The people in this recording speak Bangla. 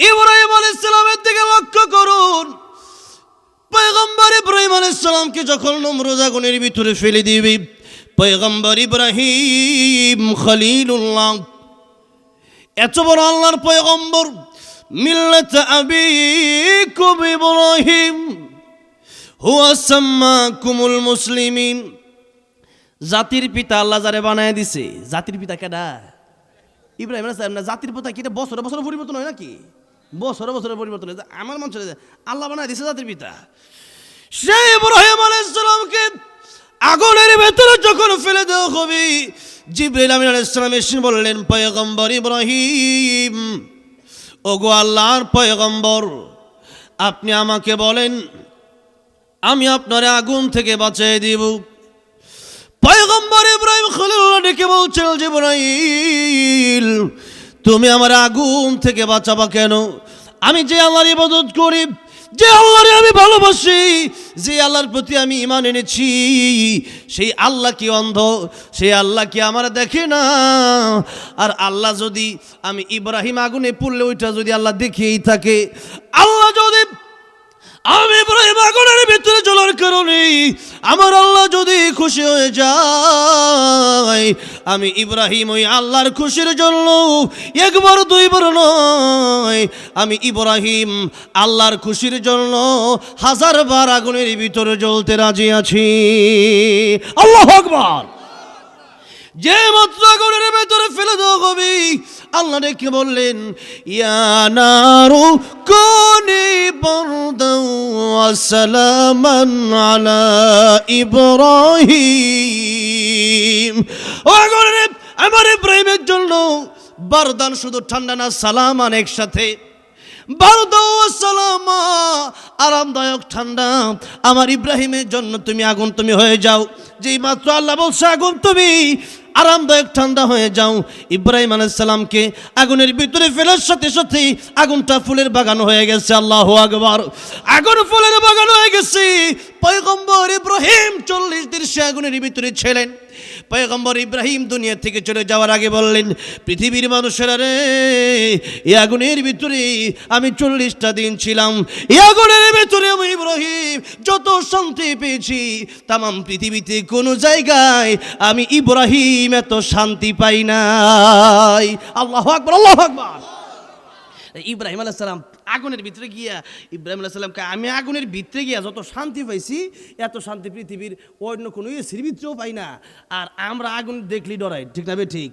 ইব্রাহিম আলাইসালামের দিকে লক্ষ্য করুন। পয়গম্বর ইব্রাহিম আলাইসালামকে যখন নমরুদ আগুনের ভিতরে ফেলে দিবি, পয়গম্বর ইব্রাহিম খলিলুল্লাহ, এত বড় আল্লাহর পয়গম্বর, মিল্লাত আবিকুম ইব্রাহিম, হুয়া সাম্মাকুমুল মুসলিমিন। জাতির পিতা আল্লাহ যারে বানায় দিছে, জাতির পিতা কেডা? ইব্রাহিম জাতির পিতা কি এটা বছরে বছরে পরিবর্তন হয় নাকি? বছরে বছরে পরিবর্তন হয় আমার মন চলে যায়, আল্লাহ বানায় দিছে জাতির পিতা। সে ইব্রাহিম আলাইহিস সালামকে আগুনের ভেতরে যখন ফেলে দেওয়া হবে জিব্রাইল আমিন আলাইহিস সালাম এসে বললেন, পয়গম্বর ইব্রাহিম, ওগো আল্লাহর পয়গম্বর, আপনি আমাকে বলেন, আমি আপনার আগুন থেকে বাঁচিয়ে দিব। পয়গম্বর ইব্রাহিম খলিলুল্লাহ ডেকে বলছেন যে ইব্রাহিম তুমি আমার আগুন থেকে বাঁচাবা কেন? আমি যে আল্লাহর ইবাদত করি, যে আল্লাহরে আমি ভালোবাসি, যে আল্লাহর প্রতি আমি ইমান এনেছি, সেই আল্লাহ কি অন্ধ? সেই আল্লাহ কি আমার দেখে না? আর আল্লাহ যদি আমি ইব্রাহিম আগুনে পড়লে ওইটা যদি আল্লাহ দেখেই থাকে, আল্লাহ যদি আমি ইব্রাহিম আগুনের ভিতরে চলার কারণে আমার আল্লাহ যদি খুশি হয়ে যায়, আমি ইব্রাহিম ওই আল্লাহর খুশির জন্য একবার দুইবার নয়, আমি ইব্রাহিম আল্লাহর খুশির জন্য হাজার বার আগুনের ভিতরে জ্বলতে রাজি আছি। আল্লাহ আকবার। যে মাত্র আগুনের ভেতরে ফেলে দেওয়া কবি। আল্লাহ ডেকে বললেন ইয়ানারু কোনি বরদাও আসসালামান আলা ইব্রাহিম। ও আগুনের আমার ইব্রাহিমের জন্য বারদান শুধু ঠান্ডা না সালামান একসাথে সালামা, আরামদায়ক ঠান্ডা। আমার ইব্রাহিমের জন্য তুমি আগুন তুমি হয়ে যাও। যেই মাত্র আল্লাহ বলছে, আগুন তুমি আরামদায়ক ঠান্ডা হয়ে যাও। ইব্রাহিম আলাইসাল্লামকে আগুনের ভিতরে ফেলার সাথে সাথে আগুনটা ফুলের বাগান হয়ে গেছে, আল্লাহ আকবার। আগুন ফুলের বাগান হয়ে গেছে। পয়গম্বর ইব্রাহিম চল্লিশ দিন সে আগুনের ভিতরে ছিলেন। পয়গম্বর ইব্রাহিম দুনিয়া থেকে চলে যাওয়ার আগে বললেন, পৃথিবীর মানুষেরা রে এই আগুনের ভিতরে আমি চল্লিশটা দিন ছিলাম। এই আগুনের ভিতরে আমি ইব্রাহিম যত শান্তি পেয়েছি, তামাম পৃথিবীতে কোনো জায়গায় আমি ইব্রাহিম এত শান্তি পাই নাই। আল্লাহ আকবর আল্লাহ আকবর। ইব্রাহিম আলাহ সালাম আগুনের ভিতরে গিয়া, ইব্রাহিম আলাহ সাল্লামকে আমি আগুনের ভিতরে গিয়া যত শান্তি পাইছি, এত শান্তি পৃথিবীর অন্য কোনো এসির ভিতরেও পাই না। আর আমরা আগুন দেখলি ডরাই, ঠিক না ঠিক?